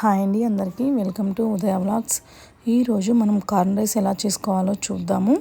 Hi అండి అందరికీ. Welcome to Udaya vlogs. ఈరోజు మనం కార్న్ రైస్ ఎలా చేసుకోవాలో చూద్దాము.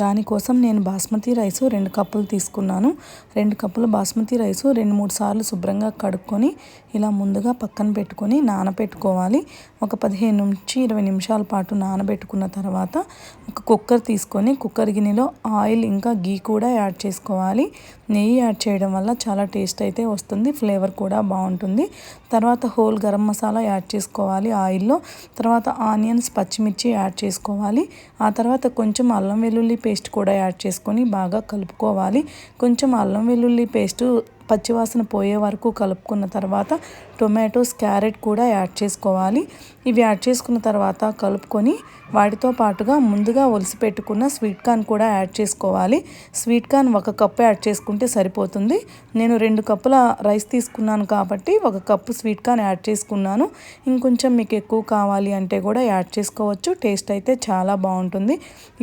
దానికోసం నేను బాస్మతి రైస్ రెండు కప్పులు తీసుకున్నాను. రెండు కప్పుల బాస్మతి రైస్ రెండు మూడు సార్లు శుభ్రంగా కడుక్కొని ఇలా ముందుగా పక్కన పెట్టుకొని నానబెట్టుకోవాలి. ఒక పదిహేను నుంచి ఇరవై నిమిషాల పాటు నానబెట్టుకున్న తర్వాత ఒక కుక్కర్ తీసుకొని కుక్కర్ గిన్నెలో ఆయిల్ ఇంకా గీ కూడా యాడ్ చేసుకోవాలి. నెయ్యి యాడ్ చేయడం వల్ల చాలా టేస్ట్ అయితే వస్తుంది ఫ్లేవర్ కూడా బాగుంటుంది. తర్వాత హోల్ గరం మసాలా యాడ్ చేసుకోవాలి ఆయిల్లో. తర్వాత ఆనియన్స్ పచ్చి పచ్చిమిర్చి యాడ్ చేసుకోవాలి. ఆ తర్వాత కొంచెం అల్లం వెల్లుల్లి పేస్ట్ కూడా యాడ్ చేసుకొని బాగా కలుపుకోవాలి. కొంచెం అల్లం వెల్లుల్లి పేస్టు పచ్చివాసన పోయే వరకు కలుపుకున్న తర్వాత టొమాటోస్ క్యారెట్ కూడా యాడ్ చేసుకోవాలి. ఇవి యాడ్ చేసుకున్న తర్వాత కలుపుకొని వాటితో పాటుగా ముందుగా ఒలిసి పెట్టుకున్న స్వీట్ కార్న్ కూడా యాడ్ చేసుకోవాలి. స్వీట్ కార్న్ ఒక కప్పు యాడ్ చేసుకుంటే సరిపోతుంది. నేను రెండు కప్పుల రైస్ తీసుకున్నాను కాబట్టి ఒక కప్పు స్వీట్ కార్న్ యాడ్ చేసుకున్నాను. ఇంకొంచెం మీకు ఎక్కువ కావాలి అంటే కూడా యాడ్ చేసుకోవచ్చు. టేస్ట్ అయితే చాలా బాగుంటుంది.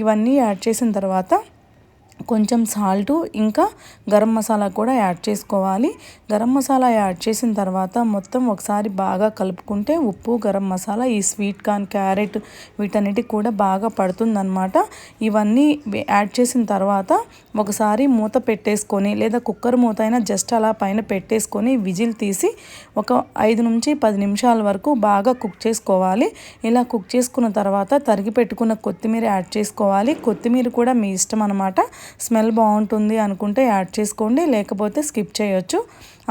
ఇవన్నీ యాడ్ చేసిన తర్వాత కొంచెం సాల్టు ఇంకా గరం మసాలా కూడా యాడ్ చేసుకోవాలి. గరం మసాలా యాడ్ చేసిన తర్వాత మొత్తం ఒకసారి బాగా కలుపుకుంటే ఉప్పు గరం మసాలా ఈ స్వీట్ కార్న్ క్యారెట్ వీటన్నిటి కూడా బాగా పడుతుందన్నమాట. ఇవన్నీ యాడ్ చేసిన తర్వాత ఒకసారి మూత పెట్టేసుకొని లేదా కుక్కర్ మూత అయినా జస్ట్ అలా పైన పెట్టేసుకొని విజిల్ తీసి ఒక ఐదు నుంచి పది నిమిషాల వరకు బాగా కుక్ చేసుకోవాలి. ఇలా కుక్ చేసుకున్న తర్వాత తరిగి పెట్టుకున్న కొత్తిమీర యాడ్ చేసుకోవాలి. కొత్తిమీర కూడా మీ ఇష్టం అనమాట స్మెల్ బాగుంటుంది అనుకుంటే యాడ్ చేసుకోండి లేకపోతే స్కిప్ చేయొచ్చు.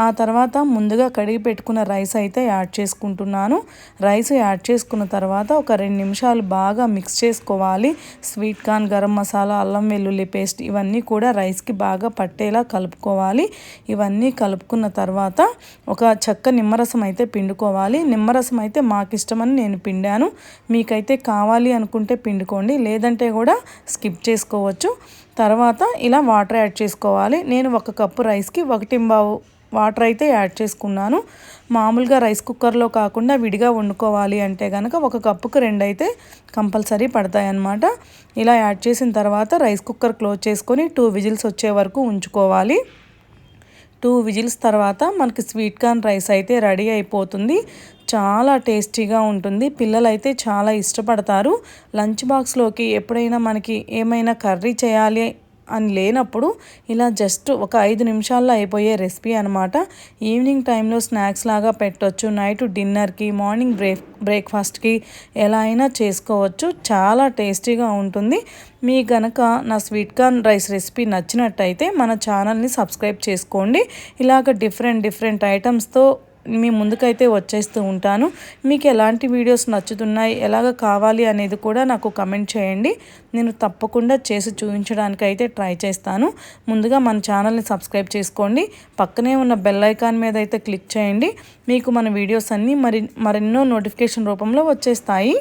ఆ తర్వాత ముందుగా కడిగి పెట్టుకున్న రైస్ అయితే యాడ్ చేసుకుంటున్నాను. రైస్ యాడ్ చేసుకున్న తర్వాత ఒక రెండు నిమిషాలు బాగా మిక్స్ చేసుకోవాలి. స్వీట్ కార్న్ గరం మసాలా అల్లం వెల్లుల్లి పేస్ట్ ఇవన్నీ కూడా రైస్కి బాగా పట్టేలా కలుపుకోవాలి. ఇవన్నీ కలుపుకున్న తర్వాత ఒక చక్క నిమ్మరసం అయితే పిండుకోవాలి. నిమ్మరసం అయితే మాకు ఇష్టమని నేను పిండాను. మీకైతే కావాలి అనుకుంటే పిండుకోండి లేదంటే కూడా స్కిప్ చేసుకోవచ్చు. తర్వాత ఇలా వాటర్ యాడ్ చేసుకోవాలి. నేను ఒక కప్పు రైస్కి ఒకటి బావు వాటర్ అయితే యాడ్ చేసుకున్నాను. మామూలుగా రైస్ కుక్కర్లో కాకుండా విడిగా వండుకోవాలి అంటే కనుక ఒక కప్పుకు రెండు అయితే కంపల్సరీ పడతాయన్నమాట. ఇలా యాడ్ చేసిన తర్వాత రైస్ కుక్కర్ క్లోజ్ చేసుకొని టూ విజిల్స్ వచ్చే వరకు ఉంచుకోవాలి. టూ విజిల్స్ తర్వాత మనకి స్వీట్ కార్న్ రైస్ అయితే రెడీ అయిపోతుంది. చాలా టేస్టీగా ఉంటుంది. పిల్లలు అయితే చాలా ఇష్టపడతారు. లంచ్ బాక్స్లోకి ఎప్పుడైనా మనకి ఏమైనా కర్రీ చేయాలి అని లేనప్పుడు ఇలా జస్ట్ ఒక ఐదు నిమిషాల్లో అయిపోయే రెసిపీ అనమాట ఈవినింగ్ టైంలో స్నాక్స్ లాగా పెట్టవచ్చు నైట్ డిన్నర్కి మార్నింగ్ బ్రేక్ బ్రేక్ఫాస్ట్కి ఎలా అయినా చేసుకోవచ్చు. చాలా టేస్టీగా ఉంటుంది. మీ గనక నా స్వీట్ కార్న్ రైస్ రెసిపీ నచ్చినట్టయితే మన ఛానల్ని సబ్స్క్రైబ్ చేసుకోండి. ఇలాగ డిఫరెంట్ డిఫరెంట్ ఐటమ్స్తో మీ ముందుకైతే వచ్చేస్తూ ఉంటాను. మీకు ఎలాంటి వీడియోస్ నచ్చుతున్నాయి ఎలాగ కావాలి అనేది కూడా నాకు కమెంట్ చేయండి. నేను తప్పకుండా చేసి చూపించడానికి అయితే ట్రై చేస్తాను. ముందుగా మన ఛానల్ని సబ్స్క్రైబ్ చేసుకోండి. పక్కనే ఉన్న బెల్ ఐకాన్ మీద అయితే క్లిక్ చేయండి. మీకు మన వీడియోస్ అన్నీ మరి మరెన్నో నోటిఫికేషన్ రూపంలో వచ్చేస్తాయి.